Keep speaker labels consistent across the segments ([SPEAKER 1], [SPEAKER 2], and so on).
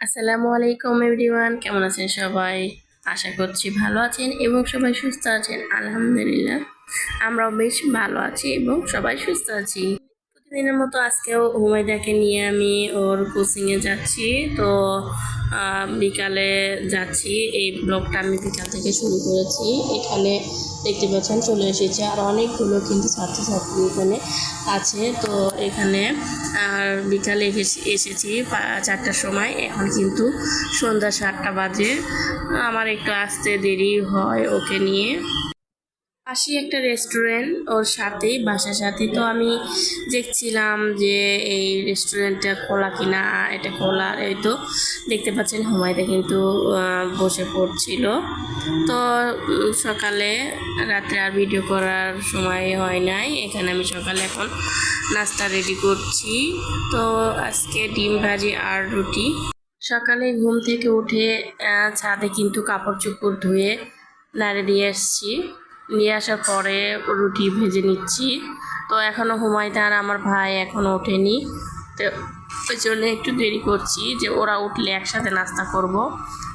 [SPEAKER 1] আসসালামু আলাইকুম এভরিওয়ান, কেমন আছেন সবাই? আশা করছি ভালো আছেন এবং সবাই সুস্থ আছেন, আলহামদুলিল্লাহ। আমরাও বেশ ভালো আছি এবং সবাই সুস্থ আছি। প্রতিদিনের মতো আজকেও হুমায়দাকে নিয়ে আমি ওর কোচিংয়ে যাচ্ছি। তো বিকালে যাচ্ছি। এই ব্লগটা আমি বিকাল থেকে শুরু করেছি। এখানে দেখতে পাচ্ছেন চলে এসেছে। আর অনেকগুলো কিন্তু ছাত্রছাত্রী এখানে আছে। তো, এখানে আর বিকালে এসে- এসেছি চারটার সময়। এখন কিন্তু সন্ধ্যা সাতটা বাজে। আমার একটু আসতে দেরি হয় ওকে নিয়ে। পাশে একটা রেস্টুরেন্ট ওর সাথেই, বাসার সাথে তো আমি দেখছিলাম যে এই রেস্টুরেন্টটা খোলা কিনা, এটা খোলা, এই তো দেখতে পাচ্ছেন হুমায়দা কিন্তু বসে পড়ছিল। তো সকালে, রাত্রে আর ভিডিও করার সময় হয় নাই। এখানে আমি সকালে এখন নাস্তা রেডি করছি। তো আজকে ডিম ভাজি আর রুটি। সকালে ঘুম থেকে উঠে ছাদে কিন্তু কাপড় চোপড় ধুয়ে নাড়ে দিয়ে এসছি। নিয়ে আসার পরে রুটি ভেজে নিচ্ছি। তো এখনও হুমায়দা আর আমার ভাই এখনও ওঠেনি। তো ওই জন্য একটু দেরি করছি যে ওরা উঠলে একসাথে নাস্তা করব।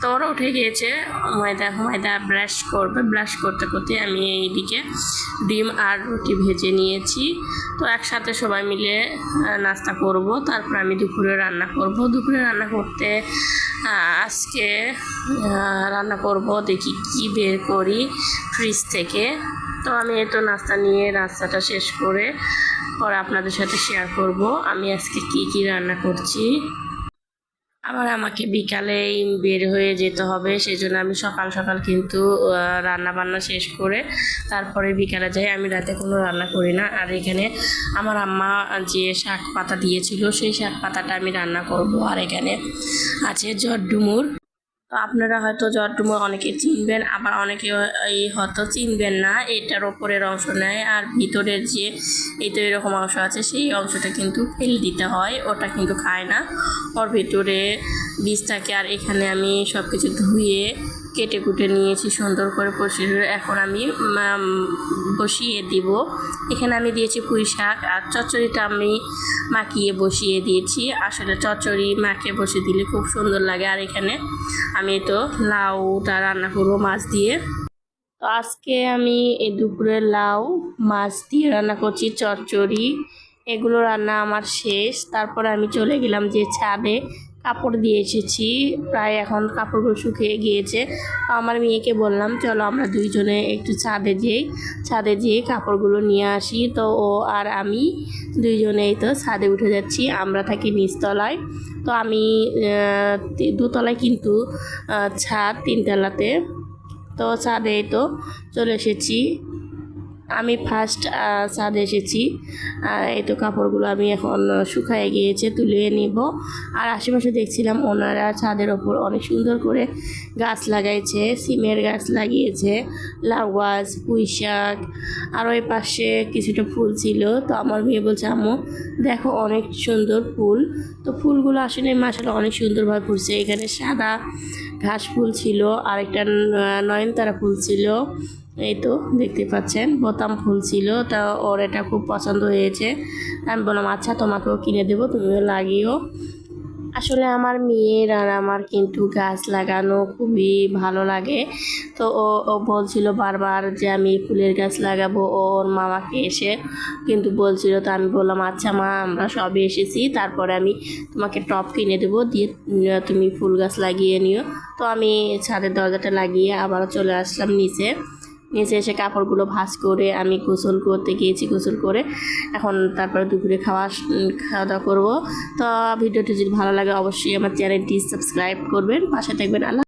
[SPEAKER 1] তো ওরা উঠে গিয়েছে। হুমায়দা হুমায়দা ব্রাশ করবে। ব্রাশ করতে করতে আমি এইদিকে ডিম আর রুটি ভেজে নিয়েছি। তো একসাথে সবাই মিলে নাস্তা করব। তারপর আমি দুপুরে রান্না করব। দুপুরে রান্না করতে আজকে রান্না করব, দেখি কি বের করি ফ্রিজ থেকে। তো আমি তো নাস্তা নিয়ে নাস্তাটা শেষ করে পরে আপনাদের সাথে শেয়ার করব, আমি আজকে কি কি রান্না করছি। আবার আমাকে বিকালেই বের হয়ে যেতে হবে সেই জন্য আমি সকাল সকাল কিন্তু রান্না বান্না শেষ করে তারপরে বিকালে যাই। আমি রাতে কোনো রান্না করি না। আর এখানে আমার আম্মা যে শাক পাতা দিয়েছিল, সেই শাক পাতাটা আমি রান্না করব। আর এখানে আছে জড্ডুমুর তো আপনারা হয়তো জটডুমো অনেকে চিনবেন, আবার অনেকে এই হয়তো চিনবেন না। এটার ওপরের অংশ নেয় আর ভিতরের যে এই তো এরকম অংশ আছে, সেই অংশটা কিন্তু ফেলে দিতে হয়, ওটা কিন্তু খায় না। ওর ভিতরে বীজ থাকে আর এখানে আমি সব কিছু ধুয়ে কেটে কুটে নিয়েছি, সুন্দর করে পরিষ্কার এখন আমি বসিয়ে দিব। এখানে আমি দিয়েছি পুঁই শাক আর চচ্চড়িটা আমি মাখিয়ে বসিয়ে দিয়েছি। আসলে চচ্চড়ি মাখিয়ে বসিয়ে দিলে খুব সুন্দর লাগে। আর এখানে আমি তো লাউটা রান্না করব মাছ দিয়ে। তো আজকে আমি এই দুপুরে লাউ, মাছ দিয়ে রান্না করছি, চচ্চড়ি। এগুলো রান্না আমার শেষ। তারপরে আমি চলে গেলাম যে ছাদে কাপড় দিয়ে এসেছি। প্রায় এখন কাপড়গুলো শুকিয়ে গিয়েছে। তো আমার মেয়েকে বললাম, চলো আমরা দুইজনে একটু ছাদে যেই, ছাদে যেয়ে কাপড়গুলো নিয়ে আসি। তো ও আর আমি দুইজনেই তো ছাদে উঠে যাচ্ছি। আমরা থাকি নিচতলায়। তো আমি দুতলায় কিন্তু ছাদ তিনতলাতে। তো ছাদে তো চলে এসেছি। আমি ফার্স্ট ছাদে এসেছি। এই তো কাপড়গুলো আমি এখন শুকায় গিয়েছে, তুলে নিব। আর আশেপাশে দেখছিলাম ওনারা ছাদের ওপর অনেক সুন্দর করে গাছ লাগাইছে, সিমের গাছ লাগিয়েছে লাউ গাছ পুঁই শাক আর ওই পাশে কিছুটা ফুল ছিল। তো আমার মেয়ে বলছে, আম্মু, দেখো অনেক সুন্দর ফুল। তো ফুলগুলো আসলে মাসালে অনেক সুন্দরভাবে ফুটছে। এখানে সাদা ঘাস ফুল ছিল আর একটা নয়নতারা ফুল ছিল। এই তো দেখতে পাচ্ছেন, বোতাম ফুল ছিল, তা ওর এটা খুব পছন্দ হয়েছে। আমি বললাম আচ্ছা তোমাকেও কিনে দেবো, তুমিও লাগিও। আসলে আমার মেয়ের আর আমার কিন্তু গাছ লাগানো খুবই ভালো লাগে। তো ও ও বলছিল বারবার যে আমি ফুলের গাছ লাগাবো ওর মামাকে এসে কিন্তু বলছিল। তো আমি বললাম আচ্ছা মা, আমরা সবে এসেছি, তারপরে আমি তোমাকে টপ কিনে দেবো, দিয়ে তুমি ফুল গাছ লাগিয়ে নিও। তো আমি ছাদের দরজাটা লাগিয়ে আবারও চলে আসলাম নিচে। নিচে এসে কাপড়গুলো ভাঁজ করে আমি গোসল করতে গিয়েছি, গোসল করে। এখন তারপরে দুপুরে খাওয়া খাওয়া দাওয়া করব। তো, ভিডিওটি যদি ভালো লাগে, অবশ্যই আমার চ্যানেলটি সাবস্ক্রাইব করবেন। পাশে থাকবেন আল্লাহ